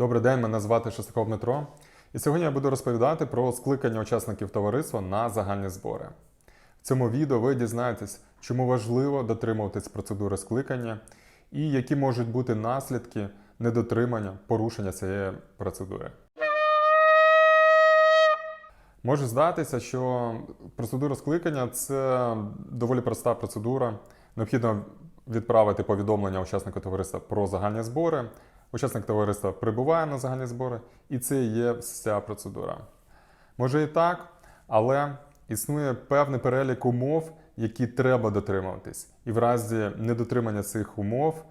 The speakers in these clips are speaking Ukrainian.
Добрий день, мене звати Шестаков Дмитро. І сьогодні я буду розповідати про скликання учасників товариства на загальні збори. В цьому відео ви дізнаєтесь, чому важливо дотримуватись процедури скликання і які можуть бути наслідки недотримання порушення цієї процедури. Може здатися, що процедура скликання це доволі проста процедура. Необхідно відправити повідомлення учаснику товариства про загальні збори. Учасник товариства прибуває на загальні збори, і це є вся процедура. Може і так, але існує певний перелік умов, які треба дотримуватись. І в разі недотримання цих умов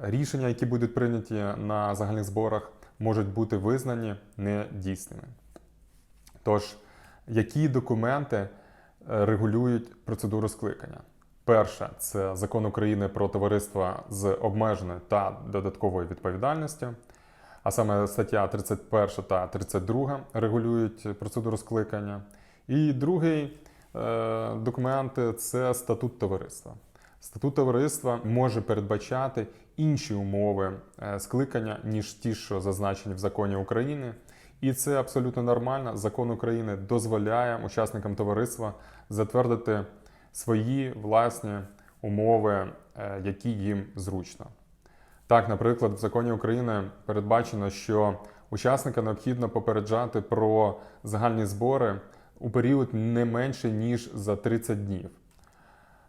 рішення, які будуть прийняті на загальних зборах, можуть бути визнані недійсними. Тож, які документи е, регулюють процедуру скликання? Перше це закон України про товариства з обмеженою та додатковою відповідальністю, а саме стаття 31 та 32 регулюють процедуру скликання. І другий е, документ це статут товариства. Статут товариства може передбачати інші умови е, скликання, ніж ті, що зазначені в законі України. І це абсолютно нормально. Закон України дозволяє учасникам товариства затвердити свої власні умови, е, які їм зручно. Так, наприклад, в законі України передбачено, що учасника необхідно попереджати про загальні збори у період не менше ніж за 30 днів.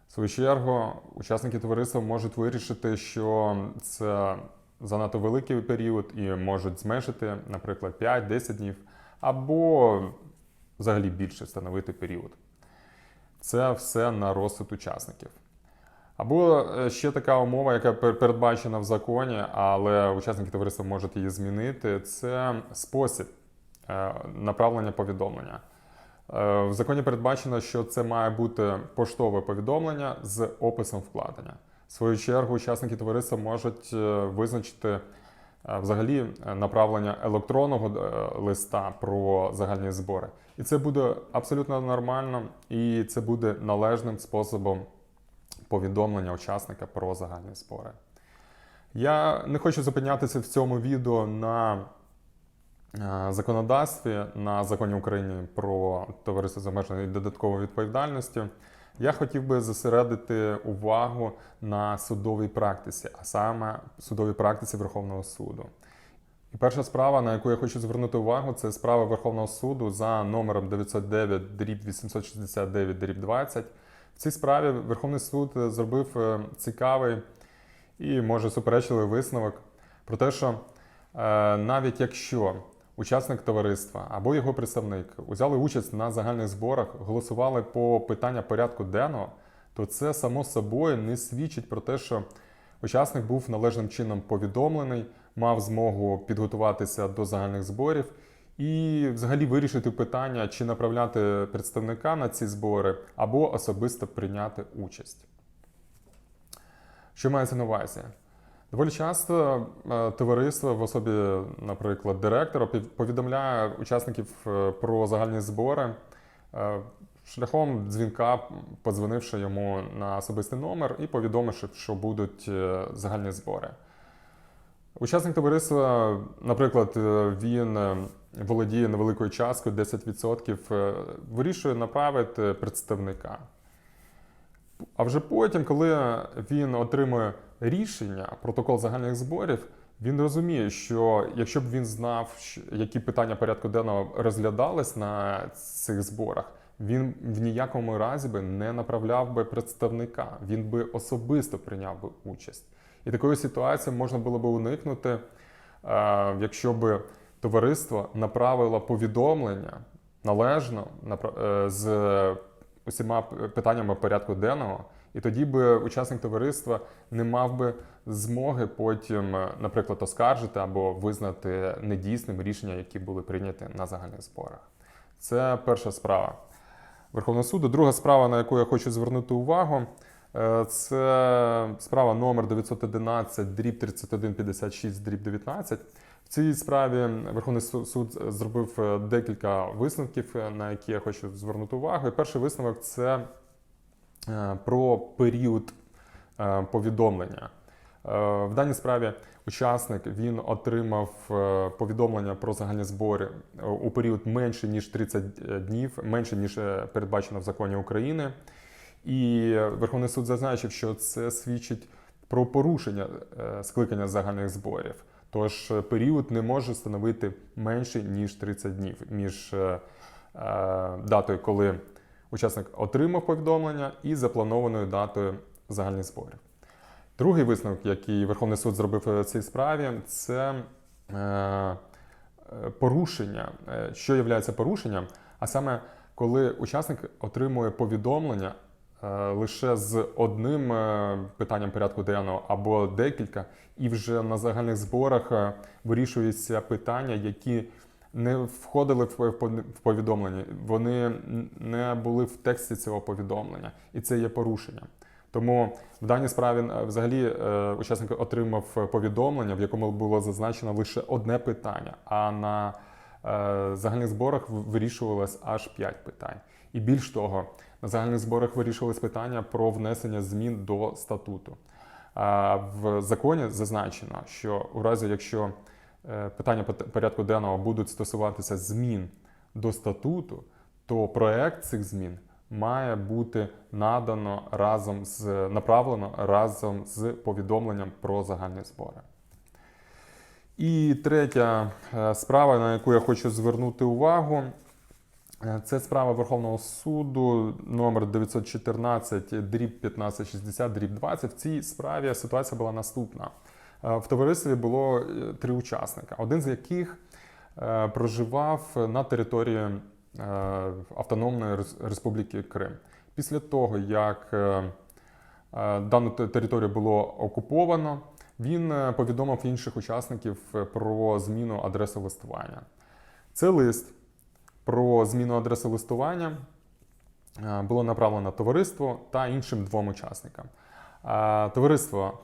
В свою чергу, учасники товариства можуть вирішити, що це занадто великий період і можуть зменшити, наприклад, 5-10 днів, або взагалі більше встановити період. Це все на розсуд учасників. Або е, ще така умова, яка передбачена в законі, але учасники товариства можуть її змінити. Це спосіб е, направлення повідомлення. Е, В законі передбачено, що це має бути поштове повідомлення з описом вкладення. В свою чергу, учасники товариства можуть визначити взагалі е, направлення електронного е, листа про загальні збори. І це буде абсолютно нормально, і це буде належним способом повідомлення учасника про загальні збори. Я не хочу зупинятися в цьому відео на е, законодавстві, на законі України про товариство з обмеженою додатковою відповідальністю. Я хотів би зосередити увагу на судовій практиці, а саме судовій практиці Верховного суду. І перша справа, на яку я хочу звернути увагу, це справа Верховного суду за номером 909 дріб 869 дріб 20. В цій справі Верховний суд зробив е, цікавий і може суперечливий висновок про те, що е, навіть якщо учасник товариства або його представник узяли участь на загальних зборах, голосували по питання порядку денного, то це само собою не свідчить про те, що учасник був належним чином повідомлений, мав змогу підготуватися до загальних зборів і взагалі вирішити питання, чи направляти представника на ці збори, або особисто прийняти участь. Що мається на увазі? Доволі часто е, товариство в особі, наприклад, директора повідомляє учасників е, про загальні збори е, шляхом дзвінка, подзвонивши йому на особистий номер і повідомивши, що будуть загальні збори. Учасник товариства, наприклад, він володіє невеликою часткою 10%, е, вирішує направити представника. А вже потім, коли він отримує рішення, протокол загальних зборів, він розуміє, що якщо б він знав, які питання порядку денного розглядались на цих зборах, він в ніякому разі би не направляв би представника, він би особисто прийняв би участь. І такої ситуації можна було би уникнути, е, якщо б товариство направило повідомлення належно е, з усіма питаннями порядку денного, і тоді би учасник товариства не мав би змоги потім, е, наприклад, оскаржити або визнати недійсним рішення, які були прийняті на загальних зборах. Це перша справа Верховного суду. Друга справа, на яку я хочу звернути увагу, е, це справа номер 911 дріб 3156 дріб 19. Цій справі Верховний суд зробив е, декілька висновків, е, на які я хочу звернути увагу. І перший висновок це е, про період повідомлення. В даній справі учасник він отримав повідомлення про загальні збори у період менше ніж 30 днів, менше ніж передбачено в законі України. І Верховний суд зазначив, що це свідчить про порушення скликання загальних зборів. Тож е, період не може становити менше ніж 30 днів між е, е, датою, коли учасник отримав повідомлення, і запланованою датою загальних зборів. Другий висновок, який Верховний суд зробив у цій справі, це порушення, що є порушенням, а саме коли учасник отримує повідомлення лише з одним е, питанням порядку денного або декілька, і вже на загальних зборах е, вирішуються питання, які не входили в в пов- в повідомлення, вони не були в тексті цього повідомлення, і це є порушенням. Тому в даній справі е, взагалі е, учасник отримав повідомлення, в якому було зазначено лише одне питання, а на е, загальних зборах вирішувалось аж 5 питань. І більш того, на загальних зборах вирішувалось питання про внесення змін до статуту. В законі зазначено, що у разі, якщо е, питання порядку денного будуть стосуватися змін до статуту, то проект цих змін має бути надано разом з направлено разом з повідомленням про загальні збори. І третя е, справа, на яку я хочу звернути увагу, це справа Верховного суду номер 914 дріб 1560 дріб 20. В цій справі ситуація була наступна. Е, В товаристві було е, три учасника, один з яких е, проживав на території е, Автономної Республіки Крим. Після того, як е, е, дану територію було окуповано, він е, повідомив інших учасників е, про зміну адреси листування. Це лист про зміну адреси листування е, було направлено товариству та іншим двом учасникам. Товариство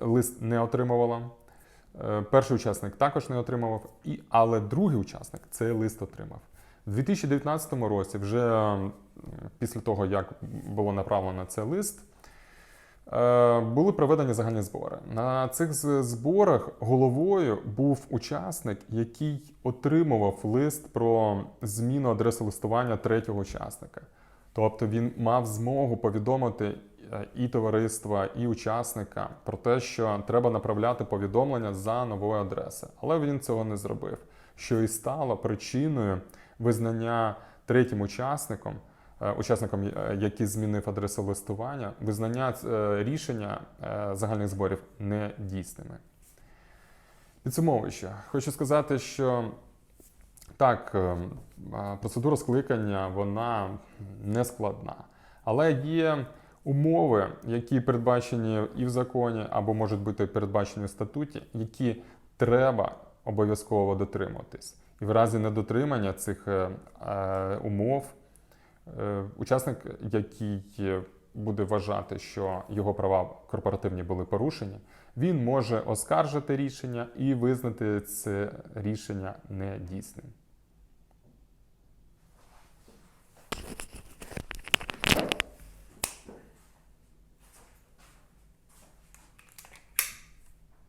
лист не отримувало. е, Перший учасник також не отримував, але другий учасник цей лист отримав. У 2019 році, вже після того, як було направлено цей лист, е, були проведені загальні збори. На цих зборах головою був учасник, який отримував лист про зміну адреси листування третього учасника. Тобто він мав змогу повідомити е, і товариства, і учасника про те, що треба направляти повідомлення за новою адресою. Але він цього не зробив, що і стало причиною визнання третім учасником, е, учасником, е, змінив адресу листування, визнання е, рішення загальних зборів недійсними. Підсумовуючи, хочу сказати, що так, процедура скликання вона не складна, але є умови, які передбачені і в законі, або можуть бути передбачені в статуті, які треба обов'язково дотримуватись. І в разі недотримання цих умов учасник, який буде вважати, що його права корпоративні були порушені, він може оскаржити рішення і визнати це рішення недійсним.